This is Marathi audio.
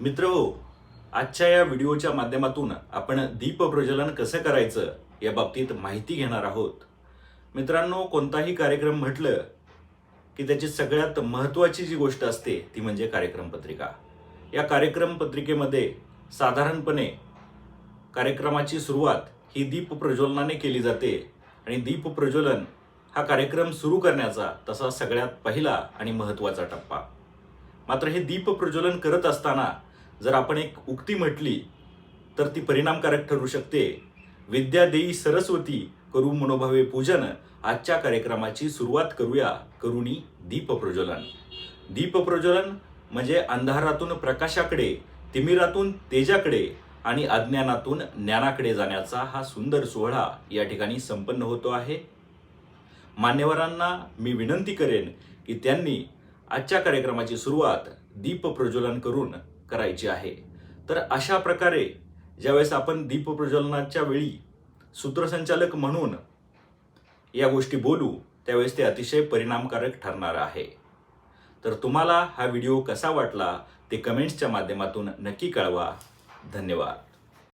मित्र हो आजच्या या व्हिडिओच्या माध्यमातून आपण दीप प्रज्वलन कसं करायचं या बाबतीत माहिती घेणार आहोत. मित्रांनो कोणताही कार्यक्रम म्हटलं की त्याची सगळ्यात महत्त्वाची जी गोष्ट असते ती म्हणजे कार्यक्रम पत्रिका. या कार्यक्रम पत्रिकेमध्ये साधारणपणे कार्यक्रमाची सुरुवात ही दीप प्रज्वलनाने केली जाते आणि दीप प्रज्वलन हा कार्यक्रम सुरू करण्याचा तसा सगळ्यात पहिला आणि महत्त्वाचा टप्पा. मात्र हे दीप प्रज्वलन करत असताना जर आपण एक उक्ती म्हटली तर ती परिणामकारक ठरू शकते. विद्या देई सरस्वती करू मनोभावे पूजन आजच्या कार्यक्रमाची सुरुवात करूया. करुणी दीप प्रज्वलन. दीप प्रज्वलन म्हणजे अंधारातून प्रकाशाकडे तिमिरातून तेजाकडे आणि अज्ञानातून ज्ञानाकडे जाण्याचा हा सुंदर सोहळा या ठिकाणी संपन्न होतो आहे. मान्यवरांना मी विनंती करेन की त्यांनी आजच्या कार्यक्रमाची सुरुवात दीप प्रज्वलन करून करायची आहे. तर अशा प्रकारे ज्यावेळेस आपण दीपप्रज्वलनाच्या वेळी सूत्रसंचालक म्हणून या गोष्टी बोलू त्यावेळेस ते अतिशय परिणामकारक ठरणार आहे. तर तुम्हाला हा व्हिडिओ कसा वाटला ते कमेंट्सच्या माध्यमातून नक्की कळवा. धन्यवाद.